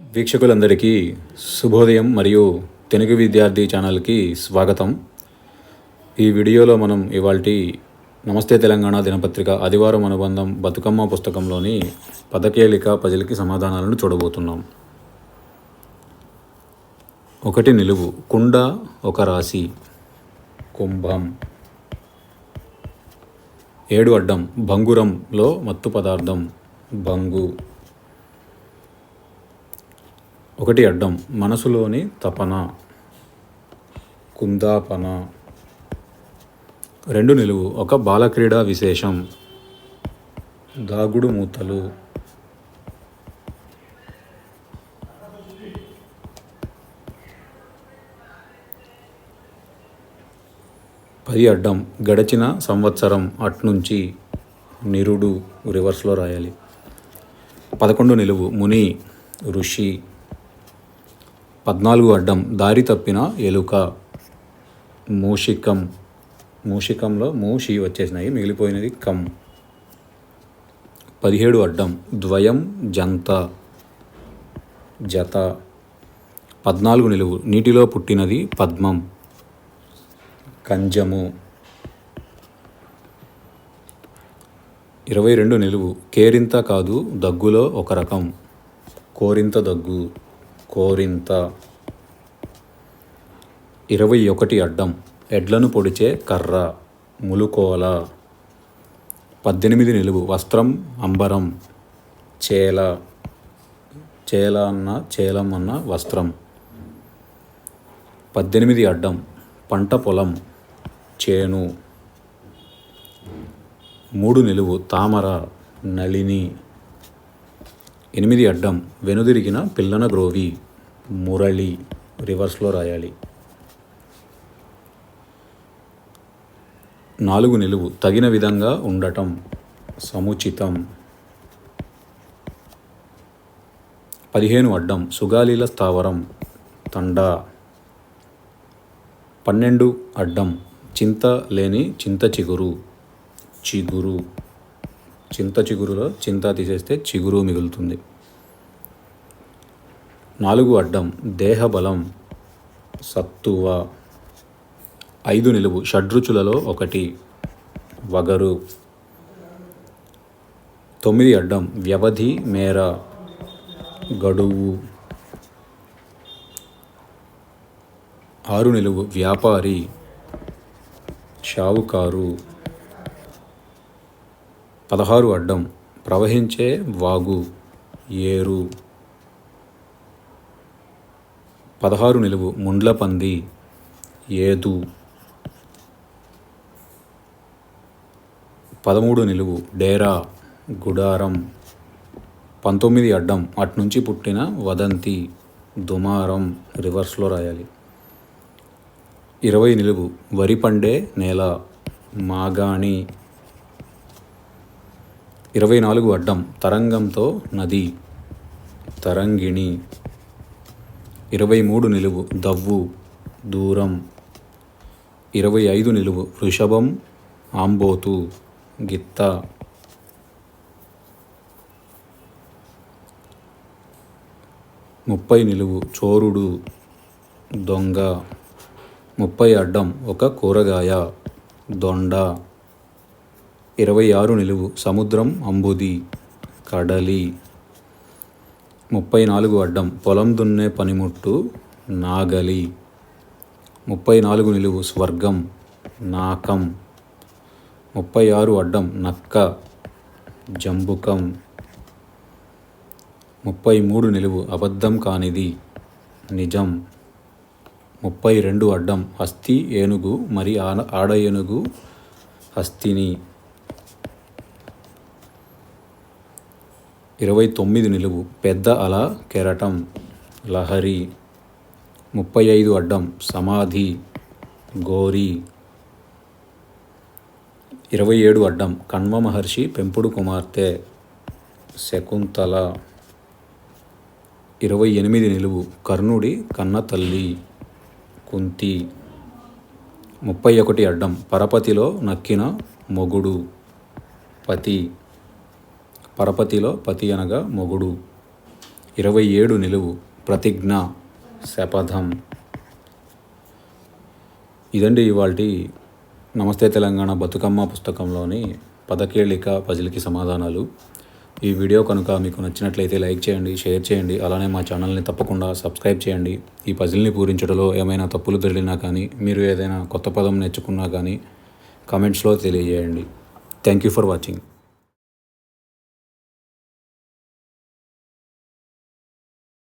వీక్షకులందరికీ శుభోదయం మరియు తెలుగు విద్యార్థి ఛానల్కి స్వాగతం. ఈ వీడియోలో మనం ఇవాల్టి నమస్తే తెలంగాణ దినపత్రిక ఆదివారం అనుబంధం బతుకమ్మ పుస్తకంలోని పదకేలిక పజిల్కి సమాధానాలను చూడబోతున్నాం. ఒకటి నిలువు కుండ ఒక రాశి కుంభం. ఏడు అడ్డం భంగురంలో మత్తు పదార్థం భంగు. ఒకటి అడ్డం మనసులోని తపన కుందాపన. రెండు నిలువు ఒక బాలక్రీడా విశేషం. దాగుడు మూతలు. పది అడ్డం గడిచిన సంవత్సరం అట్నుంచి నిరుడు రివర్స్లో రాయాలి. పదకొండు నిలువు ముని ఋషి. పద్నాలుగు అడ్డం దారి తప్పిన ఎలుక. మూషికం. మూషికంలో మూషి వచ్చేసినాయి మిగిలిపోయినది కం. పదిహేడు అడ్డం ద్వయం జంత. జత. పద్నాలుగు నిలువు నీటిలో పుట్టినది పద్మం. కంజము. ఇరవై రెండు నిలువు కేరింత కాదు దగ్గులో ఒక రకం. కోరింత దగ్గు. కోరింత. ఇరవై ఒకటి అడ్డం. ఎడ్లను పొడిచే కర్ర. ములుకోల. పద్దెనిమిది నిలువు. వస్త్రం అంబరం. చేల. చేల అన్న చేలం అన్న వస్త్రం. పద్దెనిమిది అడ్డం. పంట పొలం. చేను. మూడు నిలువు. తామర. నళిని. ఎనిమిది అడ్డం వెనుదిరిగిన పిల్లన గ్రోవి మురళి రివర్స్లో రాయాలి. నాలుగు నిలువు తగిన విధంగా ఉండటం సముచితం. పదిహేను అడ్డం సుగాలీల స్థావరం తండా. పన్నెండు అడ్డం చింత లేని చింత చిగురు చిగురు. చింత చిగురులో చింత తీసేస్తే చిగురు మిగులుతుంది. నాలుగు అడ్డం దేహబలం సత్తువ. ఐదు నిలువు షడ్రుచులలో ఒకటి వగరు. తొమ్మిది అడ్డం వ్యవధి మేర గడువు. ఆరు నిలువు వ్యాపారి షావుకారు. పదహారు అడ్డం. ప్రవహించే వాగు ఏరు. పదహారు నిలువు ముండ్లపంది ఏదు. పదమూడు నిలువు డేరా గుడారం. పంతొమ్మిది అడ్డం అట్నుంచి పుట్టిన వదంతి దుమారం రివర్స్లో రాయాలి. ఇరవై నిలువు వరి పండే నేల మాగాణి. ఇరవై నాలుగు అడ్డం తరంగంతో నది తరంగిణి. ఇరవై మూడు నిలువు దవ్వు దూరం. ఇరవై ఐదు నిలువు వృషభం ఆంబోతు గిత్త. ముప్పై నిలువు చోరుడు దొంగ. ముప్పై అడ్డం ఒక కూరగాయ దొండ. ఇరవై ఆరు నిలువు. సముద్రం అంబుది కడలి. ముప్పై నాలుగు అడ్డం. పొలం దున్నే పనిముట్టు నాగలి. ముప్పై నాలుగు నిలువు. స్వర్గం నాకం. ముప్పై ఆరు అడ్డం. నక్క జంబుకం. ముప్పై మూడు నిలువు. అబద్ధం కానిది నిజం. ముప్పై రెండు అడ్డం. హస్తి ఏనుగు మరి ఆడ ఆడ ఏనుగు హస్తిని. ఇరవై తొమ్మిది నిలువు పెద్ద అల కెరటం లహరి ముప్పై ఐదు అడ్డం సమాధి గోరి ఇరవై ఏడు అడ్డం కణ్వ మహర్షి పెంపుడు కుమార్తె శకుంతల. ఇరవై ఎనిమిది నిలువు కర్ణుడి కన్న తల్లి కుంతి. ముప్పై ఒకటి అడ్డం పరపతిలో నక్కిన మొగుడు పతి. పరపతిలో పతి అనగా మొగుడు. ఇరవై ఏడు నిలువు ప్రతిజ్ఞ శపథం. ఇదండి ఇవాళ నమస్తే తెలంగాణ బతుకమ్మ పుస్తకంలోని పదకేళిక పజిల్కి సమాధానాలు. ఈ వీడియో కనుక మీకు నచ్చినట్లయితే లైక్ చేయండి షేర్ చేయండి అలానే మా ఛానల్ని తప్పకుండా సబ్స్క్రైబ్ చేయండి. ఈ పజిల్ని పూరించడంలో ఏమైనా తప్పులు తెలిసినా కానీ మీరు ఏదైనా కొత్త పదం నేర్చుకున్నా కానీ కమెంట్స్లో తెలియజేయండి. Thank you for watching